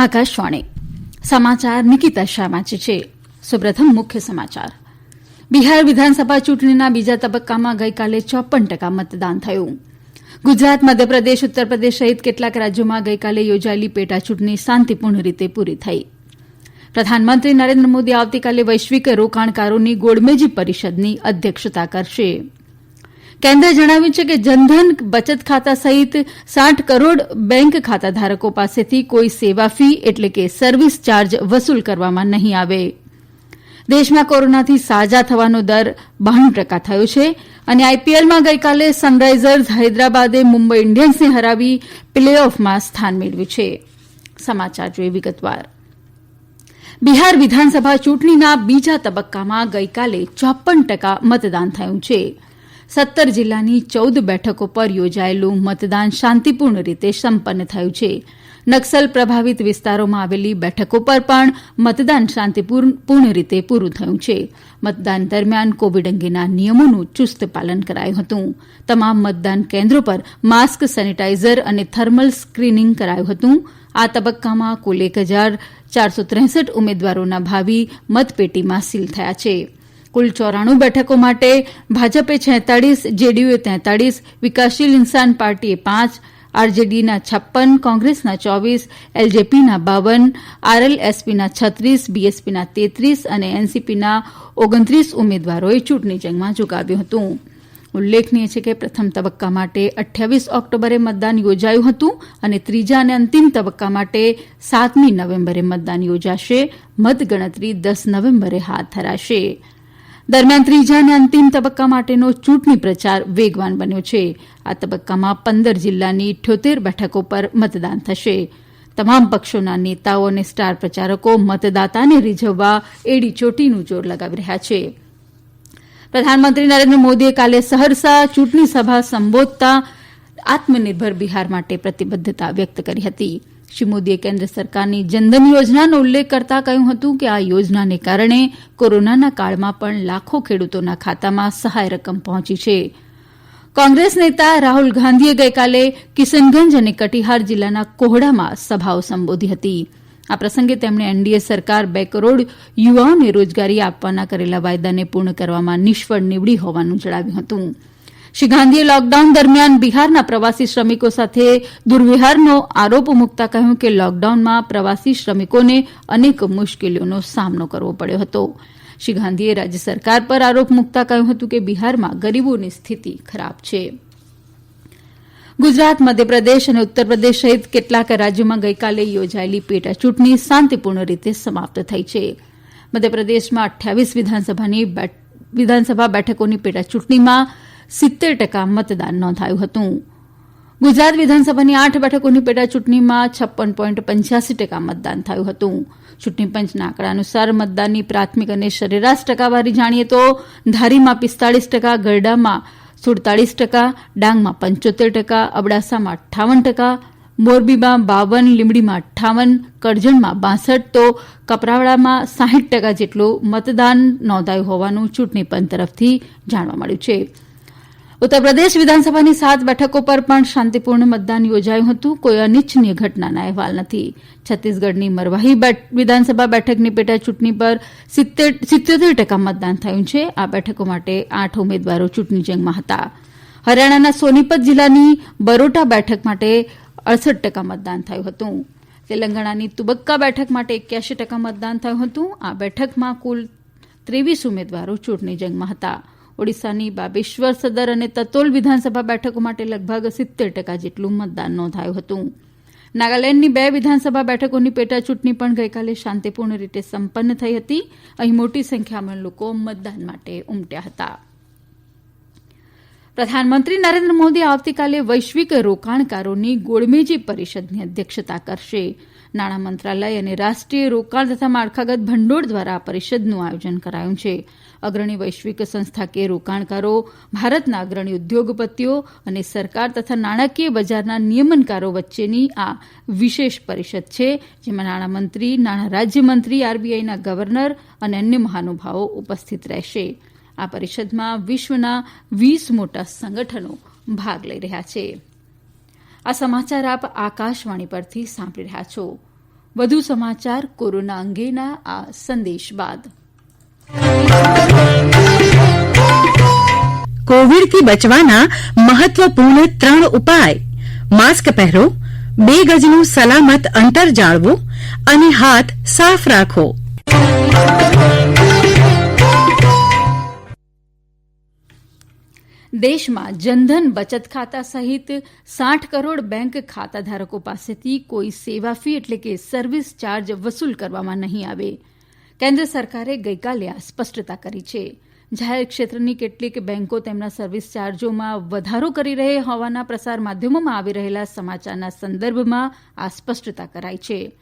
આકાશવાણી. સમાચાર નિકિતા શાહ વાંચે છે. સુપ્રથમ મુખ્ય સમાચાર. બિહાર વિધાનસભા ચૂંટણીના બીજા તબક્કામાં ગઈકાલે ચોપન ટકા મતદાન થયું. ગુજરાત, મધ્યપ્રદેશ, ઉત્તરપ્રદેશ સહિત કેટલાક રાજ્યોમાં ગઈકાલે યોજાયેલી પેટાચૂંટણી શાંતિપૂર્ણ રીતે પૂરી થઈ. પ્રધાનમંત્રી નરેન્દ્ર મોદી આવતીકાલે વૈશ્વિક રોકાણકારોની ગોળમેજી પરિષદની અધ્યક્ષતા કરશે. કેન્દ્રએ જણાવ્યું છે કે જનધન બચત ખાતા સહિત સાઠ કરોડ બેંક ખાતા ધારકો પાસેથી કોઈ સેવા ફી એટલે કે સર્વિસ ચાર્જ વસુલ કરવામાં નહીં આવે. દેશમાં કોરોનાથી સાજા થવાનો દર બાણું ટકા થયો છે અને આઈપીએલમાં ગઈકાલે સનરાઇઝર્સ હૈદરાબાદે મુંબઈ ઇન્ડિયન્સને હરાવી પ્લે ઓફમાં સ્થાન મેળવ્યું છે. સમાચાર જોઈએ વિગતવાર. બિહાર વિધાનસભા ચૂંટણીના બીજા તબક્કામાં ગઈકાલે ચોપન ટકા મતદાન થયું છે. સત્તર જિલ્લાની ચૌદ બેઠકો પર યોજાયેલું મતદાન શાંતિપૂર્ણ રીતે સંપન્ન થયું છે. નક્સલ પ્રભાવિત વિસ્તારોમાં આવેલી બેઠકો પર પણ મતદાન શાંતિપૂર્ણ રીતે પૂરું થયું છે. મતદાન દરમિયાન કોવિડ અંગેના નિયમોનું ચુસ્ત પાલન કરાયું હતું. તમામ મતદાન કેન્દ્રો પર માસ્ક સેનિટાઇઝર અને થર્મલ સ્ક્રીનિંગ કરાયું હતું. આ તબક્કામાં કુલ એક હજાર ચારસો ત્રેસઠ ઉમેદવારોના ભાવિ મતપેટીમાં સીલ થયા છે. કુલ ચોરાણું બેઠકો માટે ભાજપે છેતાળીસ, જેડીયુએ તેતાળીસ, વિકાસશીલ ઇન્સાન પાર્ટીએ પાંચ, આરજેડીના છપ્પન, કોંગ્રેસના ચોવીસ, એલજેપીના બાવન, આરએલએસપીના છત્રીસ, બીએસપીના તેત્રીસ અને એનસીપીના ઓગણત્રીસ ઉમેદવારોએ ચૂંટણી જંગમાં ઝુકાવ્યું હતું. ઉલ્લેખનીય છે કે પ્રથમ તબક્કા માટે અઠ્યાવીસ ઓક્ટોબરે મતદાન યોજાયું હતું અને ત્રીજા અને અંતિમ તબક્કા માટે સાતમી નવેમ્બરે મતદાન યોજાશે. મતગણતરી દસ નવેમ્બરે હાથ ધરાશે. દરમિયાન ત્રીજા અને અંતિમ તબક્કા માટેનો ચૂંટણી પ્રચાર વેગવાન બન્યો છે. આ તબક્કામાં પંદર જિલ્લાની ઇઠ્યોતેર બેઠકો પર મતદાન થશે. તમામ પક્ષોના નેતાઓ અને સ્ટાર પ્રચારકો મતદાતાને રીઝવવા એડી ચોટીનું જોર લગાવી રહ્યા છે. પ્રધાનમંત્રી નરેન્દ્ર મોદીએ કાલે સહરસા ચૂંટણી સભા સંબોધતા આત્મનિર્ભર બિહાર માટે પ્રતિબદ્ધતા વ્યક્ત કરી હતી. શ્રી મોદીએ કેન્દ્ર સરકારની જનધન યોજનાનો ઉલ્લેખ કરતાં કહ્યું હતું કે આ યોજનાને કારણે કોરોનાના કાળમાં પણ લાખો ખેડૂતોના ખાતામાં સહાય રકમ પહોંચી છે. કોંગ્રેસ નેતા રાહુલ ગાંધીએ ગઈકાલે કિશનગંજ અને કટિહાર જિલ્લાના કોહડામાં સભાઓ સંબોધી હતી. આ પ્રસંગે તેમણે એનડીએ સરકાર બે કરોડ યુવાઓને રોજગારી આપવાના કરેલા વાયદાને પૂર્ણ કરવામાં નિષ્ફળ નીવડી હોવાનું જણાવ્યું હતું. શ્રી ગાંધીએ લોકડાઉન દરમિયાન બિહારના પ્રવાસી શ્રમિકો સાથે દુર્વ્યવહારનો આરોપ મૂકતા કહ્યું કે લોકડાઉનમાં પ્રવાસી શ્રમિકોને અનેક મુશ્કેલીઓનો સામનો કરવો પડ્યો હતો. શ્રી ગાંધીએ રાજ્ય સરકાર પર આરોપ મૂકતા કહ્યું હતું કે બિહારમાં ગરીબોની સ્થિતિ ખરાબ છે. ગુજરાત, મધ્યપ્રદેશ અને ઉત્તરપ્રદેશ સહિત કેટલાક રાજ્યોમાં ગઈકાલે યોજાયેલી પેટા ચૂંટણી શાંતિપૂર્ણ રીતે સમાપ્ત થઈ છે. મધ્યપ્રદેશમાં અઠ્યાવીસ વિધાનસભા બેઠકોની પેટા ચૂંટણીમાં સિત્તેર ટકા મતદાન નોંધાયું હતું. ગુજરાત વિધાનસભાની આઠ બેઠકોની પેટા ચૂંટણીમાં છપ્પન પોઈન્ટ પંચ્યાસી ટકા મતદાન થયું હતું. ચૂંટણી પંચના આંકડા અનુસાર મતદાનની પ્રાથમિક અને સરેરાશ ટકાવારી જાણીએ તો ધારીમાં પિસ્તાળીસ ટકા, ગરડામાં સુડતાળીસ ટકા, ડાંગમાં પંચોતેર ટકા, અબડાસામાં અઠ્ઠાવન ટકા, મોરબીમાં બાવન, લીંબડીમાં અઠ્ઠાવન, કરજણમાં બાસઠ તો કપરાવડામાં સાહીઠ ટકા જેટલું મતદાન નોંધાયું હોવાનું ચૂંટણી પંચ તરફથી જાણવા મળ્યું છે. ઉત્તરપ્રદેશ વિધાનસભાની સાત બેઠકો પર પણ શાંતિપૂર્ણ મતદાન યોજાયું હતું. કોઈ અનિચ્છનીય ઘટનાના અહેવાલ નથી. છત્તીસગઢની મરવાહી વિધાનસભા બેઠકની પેટા ચૂંટણી પર સિત્યોતેર ટકા મતદાન થયું છે. આ બેઠકો માટે આઠ ઉમેદવારો ચૂંટણી જંગમાં હતા. હરિયાણાના સોનીપત જિલ્લાની બરોટા બેઠક માટે અડસઠ ટકા મતદાન થયું હતું. તેલંગાણાની તુબક્કા બેઠક માટે એક્યાસી ટકા મતદાન થયું હતું. આ બેઠકમાં કુલ ત્રેવીસ ઉમેદવારો ચૂંટણી જંગમાં હતા. ઓડિશાની બાબેશ્વર સદર અને તતોલ વિધાનસભા બેઠકો માટે લગભગ સિત્તેર ટકા જેટલું મતદાન નોંધાયું હતું. નાગાલેન્ડની બે વિધાનસભા બેઠકોની પેટાચૂંટણી પણ ગઈકાલે શાંતિપૂર્ણ રીતે સંપન્ન થઈ હતી. અહીં મોટી સંખ્યામાં લોકો મતદાન માટે ઉમટ્યા હતા. પ્રધાનમંત્રી નરેન્દ્ર મોદી આવતીકાલે વૈશ્વિક રોકાણકારોની ગોળમેજી પરિષદની અધ્યક્ષતા કરશે. નાણાં મંત્રાલય અને રાષ્ટ્રીય રોકાણ તથા માળખાગત ભંડોળ દ્વારા આ પરિષદનું આયોજન કરાયું છે. અગ્રણી વૈશ્વિક સંસ્થાકીય રોકાણકારો, ભારતના અગ્રણી ઉદ્યોગપતિઓ અને સરકાર તથા નાણાકીય બજારના નિયમનકારો વચ્ચેની આ વિશેષ પરિષદ છે, જેમાં નાણામંત્રી નાણાં રાજ્યમંત્રી, આરબીઆઈના ગવર્નર અને અન્ય મહાનુભાવો ઉપસ્થિત રહેશે. આ પરિષદમાં વિશ્વના વીસ મોટા સંગઠનો ભાગ લઈ રહ્યા છે. આ સમાચાર આપ આકાશવાણી પરથી સાંભળી રહ્યા છો. વધુ સમાચાર કોરોના અંગેના આ સંદેશ બાદ. કોવિડથી બચવાના મહત્વપૂર્ણ ત્રણ ઉપાય. માસ્ક પહેરો, બે ગજનું સલામત અંતર જાળવો અને હાથ સાફ રાખો. દેશમાં જનધન બચત ખાતા સહિત સાઠ કરોડ બેંક ખાતાધારકો પાસેથી કોઈ સેવા ફી એટલે કે સર્વિસ ચાર્જ વસૂલ કરવામાં નહીં આવે. કેન્દ્ર સરકારે ગઈકાલે આ સ્પષ્ટતા કરી છે. જાહેર ક્ષેત્રની કેટલીક બેંકો તેમના સર્વિસ ચાર્જોમાં વધારો કરી રહી હોવાના પ્રસાર માધ્યમોમાં આવી રહેલા સમાચારના સંદર્ભમાં આ સ્પષ્ટતા કરાઈ છે.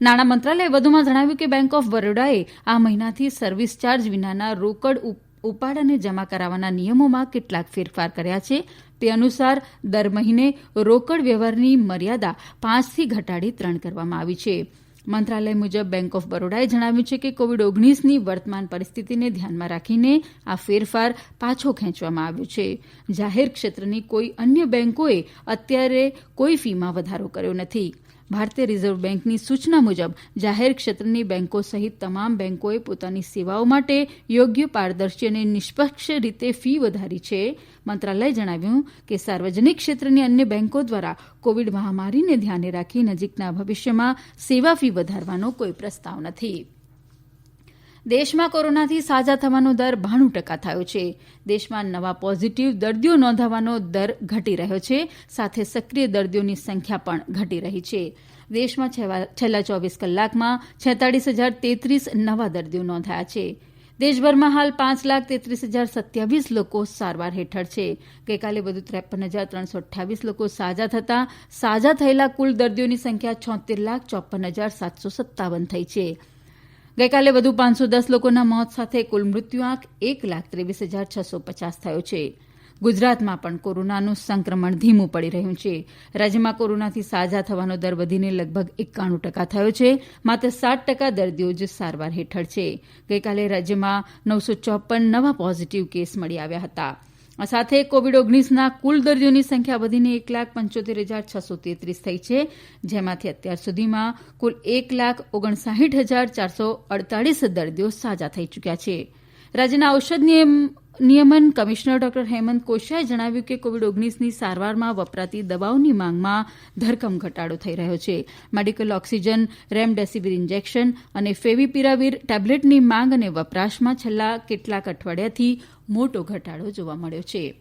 નાણાં મંત્રાલયે વધુમાં જણાવ્યું કે બેંક ઓફ બરોડાએ આ મહિનાથી સર્વિસ ચાર્જ વિનાના રોકડ ઉપાડ અને જમા કરાવવાના નિયમોમાં કેટલાક ફેરફાર કર્યા છે. તે અનુસાર દર મહિને રોકડ વ્યવહારની મર્યાદા પાંચથી ઘટાડી ત્રણ કરવામાં આવી છે. મંત્રાલય મુજબ બેંક ઓફ બરોડાએ જણાવ્યું છે કે કોવિડ ઓગણીસની વર્તમાન પરિસ્થિતિને ધ્યાનમાં રાખીને આ ફેરફાર પાછો ખેંચવામાં આવ્યો છે. જાહેર ક્ષેત્રની કોઈ અન્ય બેંકોએ અત્યારે કોઈ ફીમાં વધારો કર્યો નથી. ભારતીય રિઝર્વ બેન્કની સૂચના મુજબ, જાહેર ક્ષેત્રની બેન્કો સહિત તમામ બેન્કોએ પોતાની સેવાઓ માટે યોગ્ય પારદર્શી અને નિષ્પક્ષ રીતે ફી વધારી છે. મંત્રાલયે જણાવ્યું કે સાર્વજનિક ક્ષેત્રની અન્ય બેંકો દ્વારા કોવિડ મહામારીને ધ્યાને રાખી નજીકના ભવિષ્યમાં સેવા ફી વધારવાનો કોઈ પ્રસ્તાવ નથી. દેશમાં કોરોનાથી સાજા થવાનો દર બાણું ટકા થયો છે. દેશમાં નવા પોઝિટિવ દર્દીઓ નોંધાવાનો દર ઘટી રહ્યો છે. સાથે સક્રિય દર્દીઓની સંખ્યા પણ ઘટી રહી છે. દેશમાં છેલ્લા ચોવીસ કલાકમાં છેતાળીસ હજાર તેત્રીસ નવા દર્દીઓ નોંધાયા છે. દેશભરમાં હાલ પાંચ લાખ તેત્રીસ હજાર સત્યાવીસ લોકો સારવાર હેઠળ છે. ગઈકાલે વધુ ત્રેપન હજાર ત્રણસો અઠ્યાવીસ લોકો સાજા થતાં. સાજા થયેલા કુલ દર્દીઓની સંખ્યા છોતેર લાખ ચોપન હજાર સાતસો સત્તાવન થઈ છે. ગઈકાલે વધુ પાંચસો દસ લોકોના મોત સાથે કુલ મૃત્યુઆંક એક લાખ ત્રેવીસ હજાર છસો પચાસ થયો છે. ગુજરાતમાં પણ કોરોનાનું સંક્રમણ ધીમું પડી રહ્યું છે. રાજ્યમાં કોરોનાથી સાજા થવાનો દર વધીને લગભગ એકાણું ટકા થયો છે. માત્ર સાત ટકા દર્દીઓ જ સારવાર હેઠળ છે. ગઈકાલે રાજ્યમાં નવસો ચોપન નવા પોઝિટિવ કેસ મળી આવ્યા હતા. આ સાથે કોવિડ ઓગણીસના કુલ દર્દીઓની સંખ્યા વધીને એક લાખ પંચોતેર હજાર છસો તેત્રીસ થઈ છે, જેમાંથી અત્યાર સુધીમાં કુલ એક લાખ ઓગણસાઠ હજાર ચારસો અડતાલીસ દર્દીઓ સાજા થઈ ચૂક્યા છે. રાજ્યના ઔષધ નિયમન કમિશનર ડોક્ટર હેમંત કોશિયાએ જણાવ્યું કે કોવિડ ઓગણીસની સારવારમાં વપરાતી દવાઓની માંગમાં ધરખમ ઘટાડો થઈ રહ્યો છે. મેડિકલ ઓક્સિજન, રેમડેસિવિર ઇન્જેક્શન અને ફેવીપીરાવીર ટેબ્લેટની માંગ અને વપરાશમાં છેલ્લા કેટલાક અઠવાડિયાથી મોટો ઘટાડો જોવા મળ્યો છે.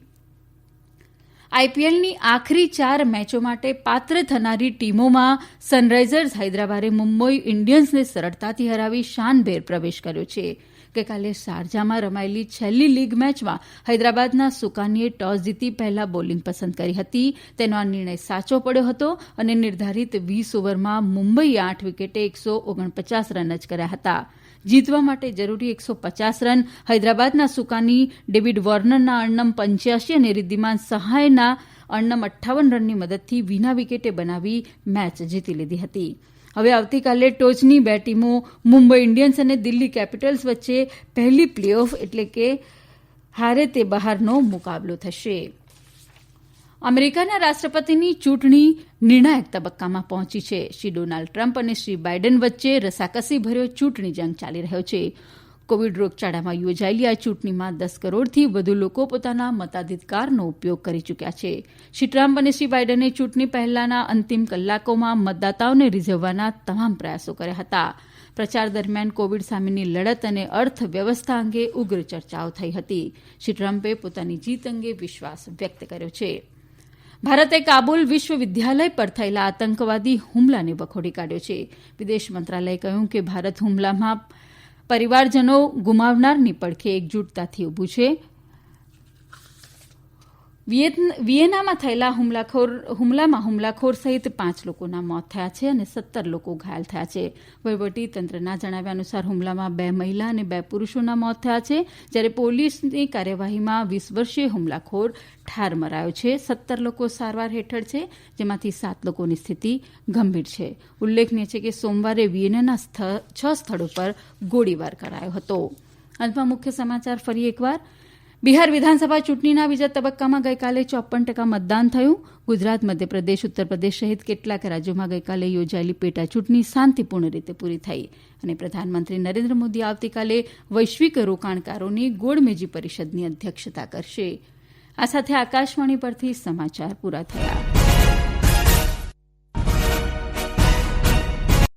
આઈપીએલની આખરી ચાર મેચો માટે પાત્ર થનારી ટીમોમાં સનરાઇઝર્સ હૈદરાબાદે મુંબઈ ઇન્ડિયન્સને સરળતાથી હરાવી શાનભેર પ્રવેશ કર્યો છે. ગઈકાલે શારજામાં રમાયેલી છેલ્લી લીગ મેચમાં હૈદરાબાદના સુકાનીએ ટોસ જીતી પહેલા બોલિંગ પસંદ કરી હતી. તેનો આ નિર્ણય સાચો પડ્યો હતો અને નિર્ધારિત વીસ ઓવરમાં મુંબઈએ આઠ વિકેટે એકસો ઓગણપચાસ રન જ કર્યા હતા. જીતવા માટે જરૂરી એકસો પચાસ રન હૈદરાબાદના સુકાની ડેવિડ વોર્નરના અણનમ પંચ્યાસી અને રિદ્ધિમાન સહાયના અણનમ અઠ્ઠાવન રનની મદદથી વિના વિકેટે બનાવી મેચ જીતી લીધી હતી. હવે આવતીકાલે ટોચની બે ટીમો મુંબઈ ઇન્ડિયન્સ અને દિલ્હી કેપિટલ્સ વચ્ચે પહેલી પ્લે ઓફ એટલે કે હારે તે બહારનો મુકાબલો થશે. અમેરિકાના રાષ્ટ્રપતિની ચૂંટણી નિર્ણાયક તબક્કામાં પહોંચી છે. શ્રી ડોનાલ્ડ ટ્રમ્પ અને શ્રી બાઇડન વચ્ચે રસાકસી ભર્યો ચૂંટણી જંગ ચાલી રહ્યો છે. કોવિડ રોગયાળામાં યોજાયેલી આ ચૂંટણીમાં દસ કરોડથી વધુ લોકો પોતાના મતાધિકારનો ઉપયોગ કરી ચૂક્યા છે. શ્રી ટ્રમ્પ અને શ્રી બાઇડને ચૂંટણી પહેલાના અંતિમ કલાકોમાં મતદાતાઓને રીઝવવાના તમામ પ્રયાસો કર્યા હતા. પ્રચાર દરમિયાન કોવિડ સામેની લડત અને અર્થવ્યવસ્થા અંગે ઉગ્ર ચર્ચાઓ થઈ હતી. શ્રી ટ્રમ્પે પોતાની જીત અંગે વિશ્વાસ વ્યક્ત કર્યો છે. ભારતે કાબુલ વિશ્વવિદ્યાલય પર થયેલા આતંકવાદી હુમલાને વખોડી કાઢ્યો છે. વિદેશ મંત્રાલયે કહ્યું કે ભારત હુમલામાં પરિવારજનો ગુમાવનારની પડખે એકજૂટતાથી ઉભું છે. વિયેનામાં થયેલા હુમલામાં હુમલાખોર સહિત પાંચ લોકોના મોત થયા છે અને સત્તર લોકો ઘાયલ થયા છે. તંત્રના જણાવ્યા અનુસાર હુમલામાં બે મહિલા અને બે પુરુષોના મોત થયા છે. જ્યારે પોલીસની કાર્યવાહીમાં વીસ વર્ષીય હુમલાખોર ઠાર મરાયો છે. સત્તર લોકો સારવાર હેઠળ છે, જેમાંથી સાત લોકોની સ્થિતિ ગંભીર છે. ઉલ્લેખનીય છે કે સોમવારે વિયેનાના છ સ્થળો પર ગોળીબાર કરાયો હતો. અંતમાં મુખ્ય સમાચાર ફરી એકવાર. બિહાર વિધાનસભા ચૂંટણીના બીજા તબક્કામાં ગઈકાલે ચોપ્પન ટકા મતદાન થયું. ગુજરાત, મધ્યપ્રદેશ, ઉત્તરપ્રદેશ સહિત કેટલાક રાજ્યોમાં ગઈકાલે યોજાયેલી પેટા ચૂંટણી શાંતિપૂર્ણ રીતે પૂરી થઈ અને પ્રધાનમંત્રી નરેન્દ્ર મોદી આવતીકાલે વૈશ્વિક રોકાણકારોની ગોળમેજી પરિષદની અધ્યક્ષતા કરશે. આ સાથે આકાશવાણી પરથી સમાચાર પૂરા થયા.